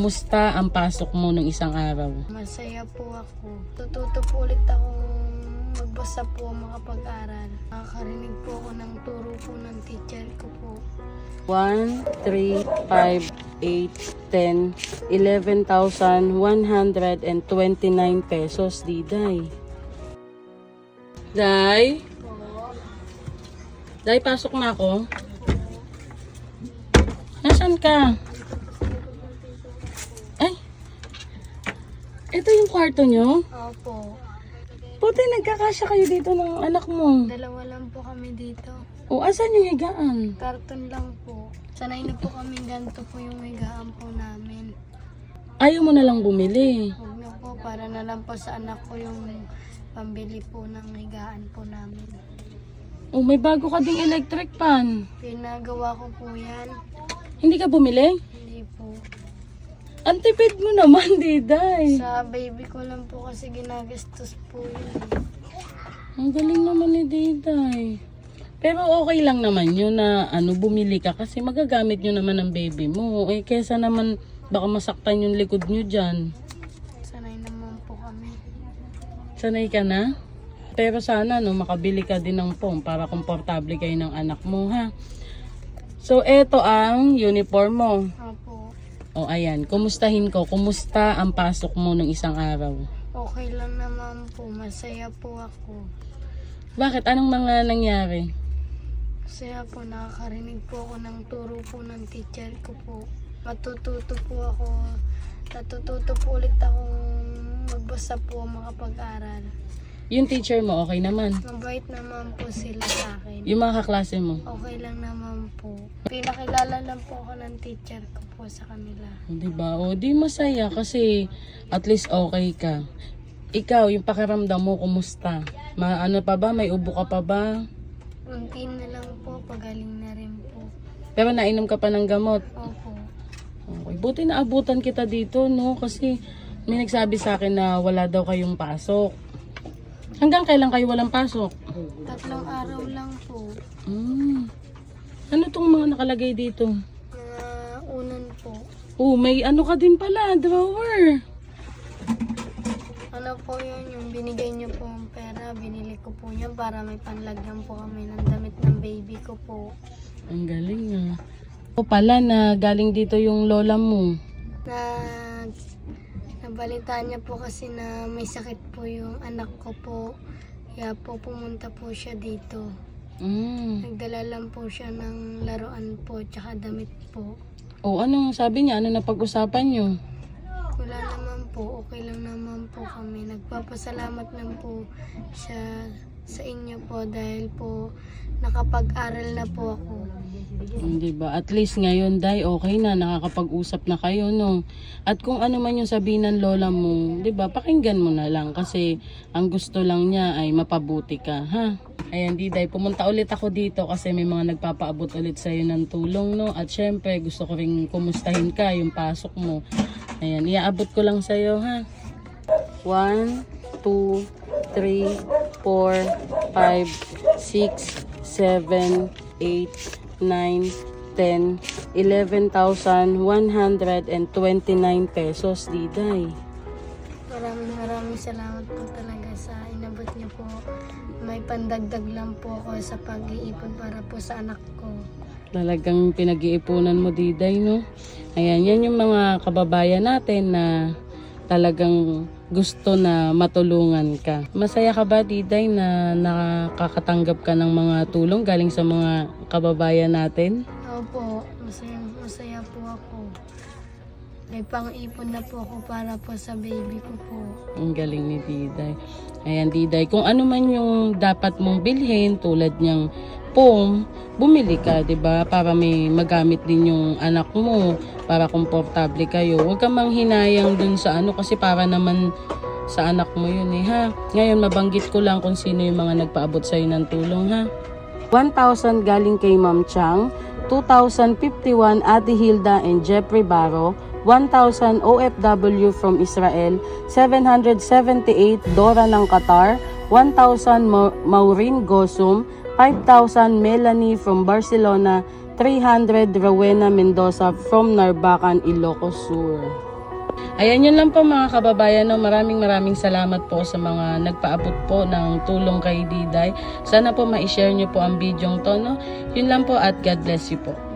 Musta ang pasok mo nung isang araw? Masaya po ako. Tututo po ulit akong magbasa po makapag-aral. Nakakarinig po ako ng turo po ng teacher ko po. 1, 3, 5, 8, 10, 11,129 pesos, Diday. Day? Day, pasok na ako. Nasaan ka? Ito yung kwarto nyo? Opo. Buti nagkakasya kayo dito ng anak mo. Dalawa lang po kami dito. O, asan yung higaan? Karton lang po. Sanay na po kami ganito po yung higaan po namin. Ayaw mo na lang bumili. Huwag na po para na lang po sa anak ko yung pambili po ng higaan po namin. Oh, may bago ka ding electric pan. Pinagawa ko po yan. Hindi ka bumili? Ang tipid mo naman, Diday. Sa baby ko lang po kasi ginagastos po yun. Ang galing naman ni Diday. Pero okay lang naman yun na ano, bumili ka kasi magagamit nyo naman ang baby mo. Eh, kesa naman baka masaktan yung likod nyo dyan. Sanay naman po kami. Sanay ka na? Pero sana no, makabili ka din ng phone para komportable kayo ng anak mo, ha? So, eto ang uniform mo. O, ayan. Kumustahin ko. Kumusta ang pasok mo nung isang araw? Okay lang naman po. Masaya po ako. Bakit? Anong mga nangyari? Masaya po. Nakakarinig po ako ng turo po ng teacher ko po. Matututo po ako. Natututo po ulit akong magbasa po makapag-aral. Yung teacher mo, okay naman. Mabait naman po sila sa akin. Yung mga kaklase mo. Okay lang naman po. Pinakilala lang po ako ng teacher ko po sa kanila. O, Diba? O, di masaya kasi at least okay ka. Ikaw, yung pakiramdam mo, kumusta? Ma ano pa ba? May ubo ka pa ba? Unti na lang po. Pagaling na rin po. Pero nainom ka pa ng gamot. Opo. Okay. Buti na abutan kita dito, no? Kasi may nagsabi sa akin na wala daw kayong pasok. Hanggang kailan kayo walang pasok? Tatlong araw lang po. Hmm. Ano tong mga nakalagay dito? Mga unan po. Oh, may ano ka din pala, drawer. Ano po yun, yung binigay niyo po ang pera, binili ko po yan para may panlagyan po kami ng damit ng baby ko po. Ang galing ah. O pala na galing dito yung lola mo. Na nabalitaan niya po kasi na may sakit po yung anak ko po. Kaya po pumunta po siya dito. Mm. Nagdala lang po siya ng laruan po tsaka damit po. O anong sabi niya? Ano na pag-usapan niyo? Wala naman po, okay lang naman po kami. Nagpapasalamat lang po siya sa inyo po dahil po nakapag-aral na po ako. Hindi ba? At least ngayon, Day, okay na. Nakakapag-usap na kayo, no? At kung ano man yung sabihin ng lola mo, di ba, pakinggan mo na lang. Kasi ang gusto lang niya ay mapabuti ka, ha? Ayan, Diday, pumunta ulit ako dito kasi may mga nagpapaabot ulit sa'yo ng tulong, no? At syempre, gusto ko rin kumustahin ka, yung pasok mo. Ayan, iaabot ko lang sa'yo, ha? 1, 2, 3, 4, 5, 6, 7, 8, 9, 10, 11,129 pesos, Diday. Maraming maraming salamat po talaga sa inabot niyo po. May pandagdag lang po ako sa pag-iipon para po sa anak ko. Talagang pinag-iipunan mo, Diday, no? Ayan, yan yung mga kababayan natin na talagang gusto na matulungan ka. Masaya ka ba, Diday, na nakakatanggap ka ng mga tulong galing sa mga kababayan natin? Opo, masaya, masaya po ako. May pang-ipon na po ako para po sa baby ko po. Ang galing ni Diday. Ayan, Diday, kung ano man yung dapat mong bilhin tulad niyang pom, bumili ka, 'di ba? Para may magamit din yung anak mo, para komportable kayo. Huwag kang manghinayang dun sa ano kasi para naman sa anak mo yun eh, ha? Ngayon, mabanggit ko lang kung sino yung mga nagpaabot sa'yo ng tulong, ha? 1,000 galing kay Ma'am Chang, 2,051 Ate Hilda and Jeffrey Barro, 1,000 OFW from Israel, 778 Dora ng Qatar, 1,000 Ma- Maureen Gosum, 5,000 Melanie from Barcelona, 300 Rowena Mendoza from Narbacan, Ilocos Sur. Ayan yun lang po mga kababayan. No? Maraming maraming salamat po sa mga nagpaabot po ng tulong kay Diday. Sana po ma-share nyo po ang video to. No? Yun lang po at God bless you po.